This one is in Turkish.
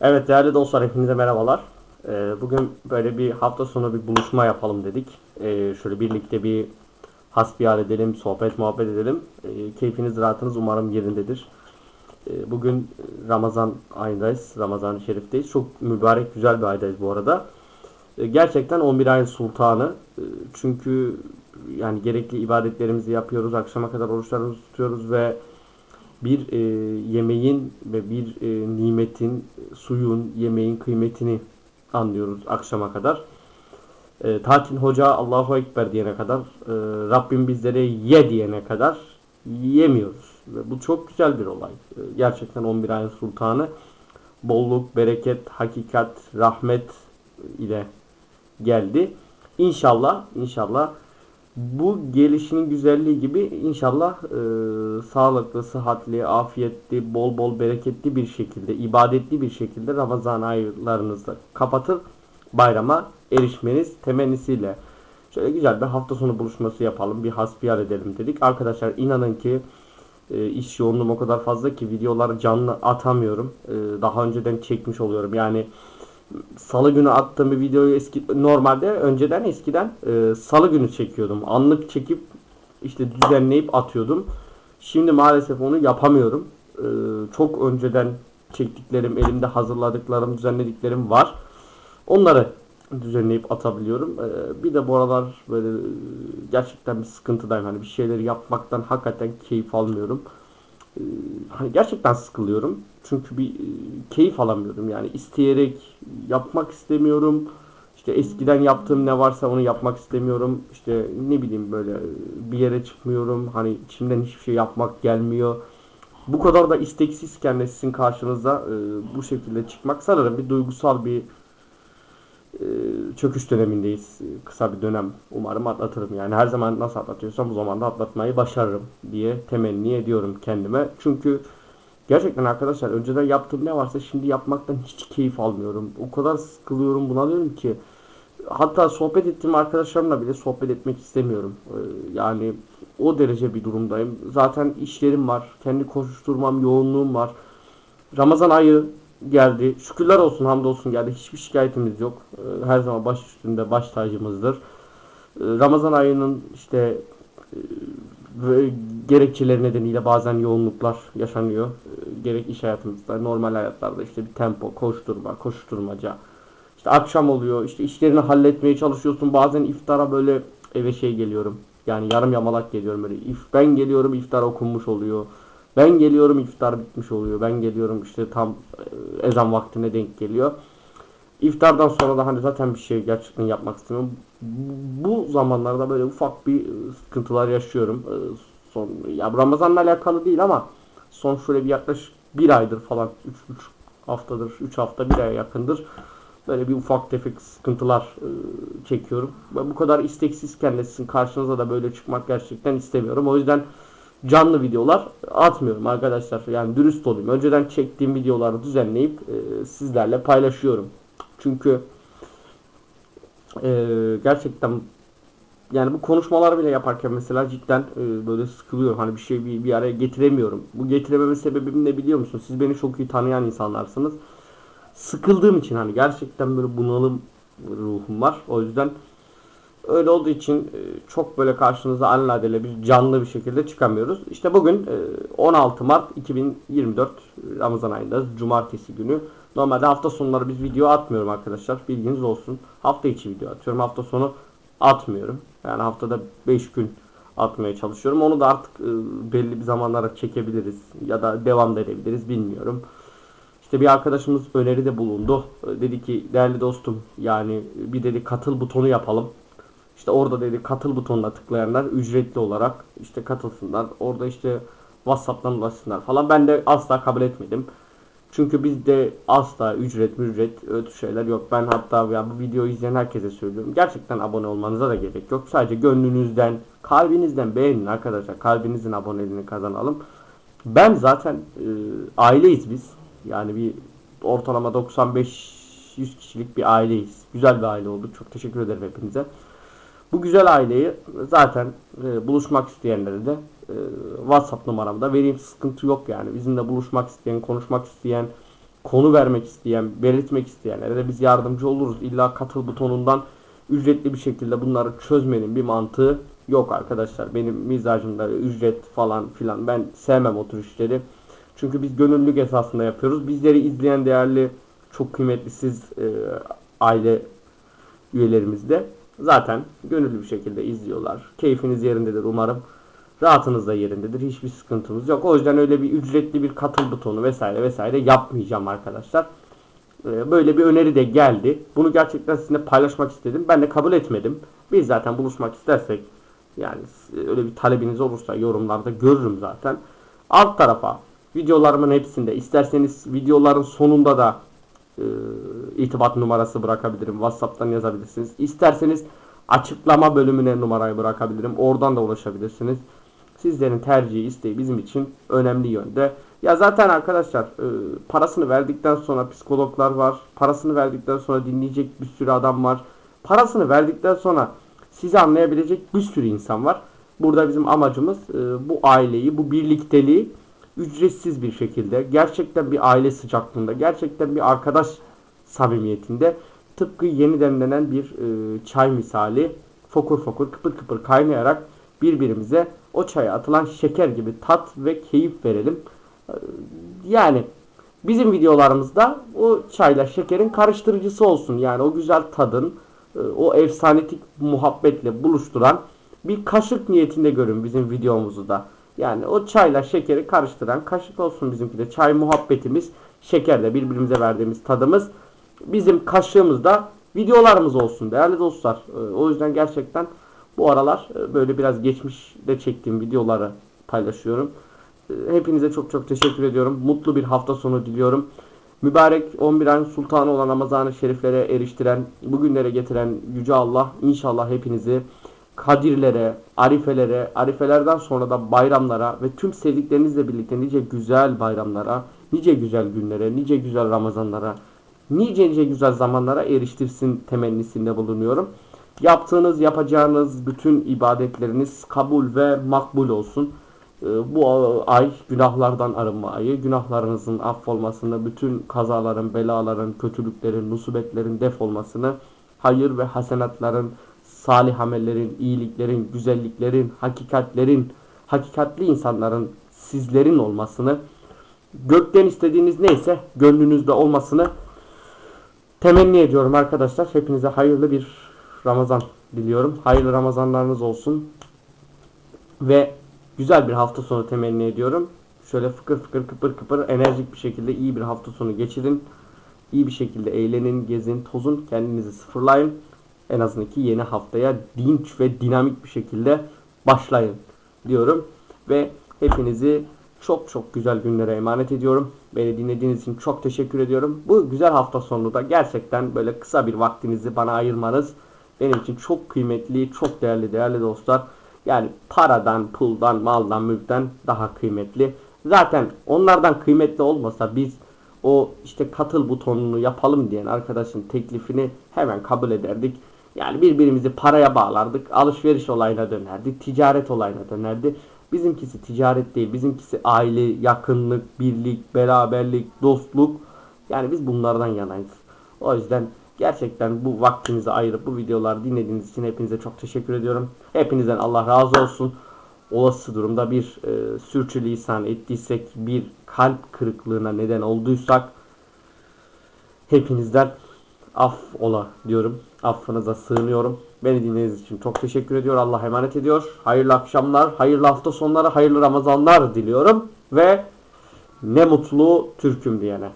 Evet değerli dostlar hepinize merhabalar. Ee, bugün böyle bir hafta sonu bir buluşma yapalım dedik. Ee, şöyle birlikte bir hasbihal edelim, sohbet muhabbet edelim. Ee, keyfiniz rahatınız umarım yerindedir. Ee, bugün Ramazan ayındayız, Ramazan-ı Şerif'teyiz. Çok mübarek güzel bir aydayız bu arada. Ee, gerçekten 11 ayın sultanı. Ee, çünkü yani gerekli ibadetlerimizi yapıyoruz, akşama kadar oruçlarımızı tutuyoruz ve bir e, yemeğin ve bir e, nimetin, suyun, yemeğin kıymetini anlıyoruz akşama kadar. E, Tatil Hoca Allahu Ekber diyene kadar, e, Rabbim bizlere ye diyene kadar yemiyoruz. Ve bu çok güzel bir olay. E, gerçekten 11 ayın sultanı bolluk, bereket, hakikat, rahmet ile geldi. İnşallah, inşallah bu gelişinin güzelliği gibi inşallah e, sağlıklı, sıhhatli, afiyetli, bol bol bereketli bir şekilde, ibadetli bir şekilde Ramazan aylarınızı kapatır bayrama erişmeniz temennisiyle. Şöyle güzel bir hafta sonu buluşması yapalım, bir hasbihal edelim dedik. Arkadaşlar inanın ki e, iş yoğunluğum o kadar fazla ki videoları canlı atamıyorum. E, daha önceden çekmiş oluyorum. Yani Salı günü attığım bir videoyu eski normalde önceden eskiden e, salı günü çekiyordum. Anlık çekip işte düzenleyip atıyordum. Şimdi maalesef onu yapamıyorum. E, çok önceden çektiklerim, elimde hazırladıklarım, düzenlediklerim var. Onları düzenleyip atabiliyorum. E, bir de bu aralar böyle e, gerçekten bir sıkıntıdayım. Hani bir şeyleri yapmaktan hakikaten keyif almıyorum. Hani gerçekten sıkılıyorum. Çünkü bir e, keyif alamıyorum. Yani isteyerek yapmak istemiyorum. İşte eskiden yaptığım ne varsa onu yapmak istemiyorum. İşte ne bileyim böyle e, bir yere çıkmıyorum. Hani içimden hiçbir şey yapmak gelmiyor. Bu kadar da isteksizken de sizin karşınıza e, bu şekilde çıkmak sanırım bir duygusal bir çöküş dönemindeyiz. E, Kısa bir dönem umarım atlatırım. Yani her zaman nasıl atlatıyorsam bu zaman da atlatmayı başarırım diye temenni ediyorum kendime. Çünkü gerçekten arkadaşlar önceden yaptığım ne varsa şimdi yapmaktan hiç keyif almıyorum. O kadar sıkılıyorum buna diyorum ki hatta sohbet ettiğim arkadaşlarımla bile sohbet etmek istemiyorum. E, Yani o derece bir durumdayım. Zaten işlerim var. Kendi koşuşturmam, yoğunluğum var. Ramazan ayı geldi. Şükürler olsun, hamdolsun geldi. Hiçbir şikayetimiz yok. Ee, Her zaman baş üstünde baş tacımızdır. Ee, Ramazan ayının işte e, gerekçeleri nedeniyle bazen yoğunluklar yaşanıyor. Ee, Gerek iş hayatımızda, normal hayatlarda işte bir tempo, koşturma, koşturmaca. İşte akşam oluyor, işte işlerini halletmeye çalışıyorsun. Bazen iftara böyle eve şey geliyorum. Yani yarım yamalak geliyorum böyle. Ben geliyorum iftar okunmuş oluyor. Ben geliyorum iftar bitmiş oluyor. Ben geliyorum işte tam e, ezan vaktine denk geliyor. İftardan sonra da hani zaten bir şey gerçekten yapmak istemiyorum. Bu zamanlarda böyle ufak bir e, sıkıntılar yaşıyorum. E, Son ya Ramazan'la alakalı değil ama son şöyle bir yaklaşık bir aydır falan 3 üç haftadır 3 hafta bir aya yakındır böyle bir ufak tefek sıkıntılar çekiyorum. Bu kadar isteksizken de sizin karşınıza da böyle çıkmak gerçekten istemiyorum. O yüzden canlı videolar atmıyorum arkadaşlar. Yani dürüst olayım. Önceden çektiğim videoları düzenleyip e, sizlerle paylaşıyorum. Çünkü e, gerçekten yani bu konuşmalar bile yaparken mesela cidden e, böyle sıkılıyorum. Hani bir şey bir, bir araya getiremiyorum. Bu getirememin sebebim ne biliyor musun? Siz beni çok iyi tanıyan insanlarsınız. Sıkıldığım için hani gerçekten böyle bunalım ruhum var. O yüzden Öyle olduğu için e, çok böyle karşınıza alelade bir canlı bir şekilde çıkamıyoruz. İşte bugün e, 16 Mart 2024 Ramazan ayında Cumartesi günü. Normalde hafta sonları biz video atmıyorum arkadaşlar. Bilginiz olsun. Hafta içi video atıyorum. Hafta sonu atmıyorum. Yani haftada 5 gün atmaya çalışıyorum. Onu da artık e, belli bir zamanlara çekebiliriz. Ya da devam da edebiliriz bilmiyorum. İşte bir arkadaşımız öneride bulundu. E, Dedi ki değerli dostum yani bir dedi katıl butonu yapalım. İşte orada dedi katıl butonuna tıklayanlar ücretli olarak işte katılsınlar. Orada işte WhatsApp'tan ulaşsınlar falan. Ben de asla kabul etmedim. Çünkü bizde asla ücret ücret öyle şeyler yok. Ben hatta ya bu videoyu izleyen herkese söylüyorum. Gerçekten abone olmanıza da gerek yok. Sadece gönlünüzden, kalbinizden beğenin arkadaşlar. Kalbinizin aboneliğini kazanalım. Ben zaten e, aileyiz biz. Yani bir ortalama 95 100 kişilik bir aileyiz. Güzel bir aile olduk. Çok teşekkür ederim hepinize. Bu güzel aileyi zaten e, buluşmak isteyenlere de e, WhatsApp numaramda vereyim sıkıntı yok yani. Bizimle buluşmak isteyen, konuşmak isteyen, konu vermek isteyen, belirtmek isteyenlere de biz yardımcı oluruz. İlla katıl butonundan ücretli bir şekilde bunları çözmenin bir mantığı yok arkadaşlar. Benim mizacımda ücret falan filan ben sevmem o tür işleri. Çünkü biz gönüllülük esasında yapıyoruz. Bizleri izleyen değerli, çok kıymetli siz e, aile üyelerimiz de zaten gönüllü bir şekilde izliyorlar. Keyfiniz yerindedir umarım. Rahatınız da yerindedir. Hiçbir sıkıntımız yok. O yüzden öyle bir ücretli bir katıl butonu vesaire vesaire yapmayacağım arkadaşlar. Ee, Böyle bir öneri de geldi. Bunu gerçekten sizinle paylaşmak istedim. Ben de kabul etmedim. Biz zaten buluşmak istersek yani öyle bir talebiniz olursa yorumlarda görürüm zaten. Alt tarafa videolarımın hepsinde isterseniz videoların sonunda da e, numarası bırakabilirim. WhatsApp'tan yazabilirsiniz. İsterseniz açıklama bölümüne numarayı bırakabilirim. Oradan da ulaşabilirsiniz. Sizlerin tercihi, isteği bizim için önemli yönde. Ya zaten arkadaşlar e, parasını verdikten sonra psikologlar var. Parasını verdikten sonra dinleyecek bir sürü adam var. Parasını verdikten sonra sizi anlayabilecek bir sürü insan var. Burada bizim amacımız e, bu aileyi, bu birlikteliği ücretsiz bir şekilde gerçekten bir aile sıcaklığında, gerçekten bir arkadaş samimiyetinde tıpkı yeni demlenen bir e, çay misali fokur fokur kıpır kıpır kaynayarak birbirimize o çaya atılan şeker gibi tat ve keyif verelim. E, Yani bizim videolarımızda o çayla şekerin karıştırıcısı olsun. Yani o güzel tadın, e, o efsanetik muhabbetle buluşturan bir kaşık niyetinde görün bizim videomuzu da. Yani o çayla şekeri karıştıran kaşık olsun bizimki de. Çay muhabbetimiz, şekerle birbirimize verdiğimiz tadımız bizim kaşığımızda videolarımız olsun değerli dostlar. E, O yüzden gerçekten bu aralar e, böyle biraz geçmişte çektiğim videoları paylaşıyorum. E, Hepinize çok çok teşekkür ediyorum. Mutlu bir hafta sonu diliyorum. Mübarek 11 ayın sultanı olan Ramazan-ı Şeriflere eriştiren, bugünlere getiren Yüce Allah inşallah hepinizi Kadirlere, Arifelere, Arifelerden sonra da bayramlara ve tüm sevdiklerinizle birlikte nice güzel bayramlara, nice güzel günlere, nice güzel Ramazanlara, nice nice güzel zamanlara eriştirsin temennisinde bulunuyorum. Yaptığınız, yapacağınız bütün ibadetleriniz kabul ve makbul olsun. Ee, Bu ay günahlardan arınma ayı. Günahlarınızın affolmasını, bütün kazaların, belaların, kötülüklerin, musibetlerin defolmasını, hayır ve hasenatların, salih amellerin, iyiliklerin, güzelliklerin, hakikatlerin, hakikatli insanların sizlerin olmasını, gökten istediğiniz neyse gönlünüzde olmasını temenni ediyorum arkadaşlar. Hepinize hayırlı bir Ramazan diliyorum. Hayırlı Ramazanlarınız olsun. Ve güzel bir hafta sonu temenni ediyorum. Şöyle fıkır fıkır kıpır kıpır enerjik bir şekilde iyi bir hafta sonu geçirin. İyi bir şekilde eğlenin, gezin, tozun, kendinizi sıfırlayın. En azından ki yeni haftaya dinç ve dinamik bir şekilde başlayın diyorum. Ve hepinizi çok çok güzel günlere emanet ediyorum. Beni dinlediğiniz için çok teşekkür ediyorum. Bu güzel hafta sonu da gerçekten böyle kısa bir vaktinizi bana ayırmanız benim için çok kıymetli, çok değerli değerli dostlar. Yani paradan, puldan, maldan, mülkten daha kıymetli. Zaten onlardan kıymetli olmasa biz o işte katıl butonunu yapalım diyen arkadaşın teklifini hemen kabul ederdik. Yani birbirimizi paraya bağlardık. Alışveriş olayına dönerdi. Ticaret olayına dönerdi. Bizimkisi ticaret değil. Bizimkisi aile, yakınlık, birlik, beraberlik, dostluk. Yani biz bunlardan yanayız. O yüzden gerçekten bu vaktinizi ayırıp bu videoları dinlediğiniz için hepinize çok teşekkür ediyorum. Hepinizden Allah razı olsun. Olası durumda bir e, sürçülisan ettiysek, bir kalp kırıklığına neden olduysak hepinizden af ola diyorum. Affınıza sığınıyorum. Beni dinlediğiniz için çok teşekkür ediyor. Allah emanet ediyor. Hayırlı akşamlar, hayırlı hafta sonları, hayırlı Ramazanlar diliyorum. Ve ne mutlu Türk'üm diyene.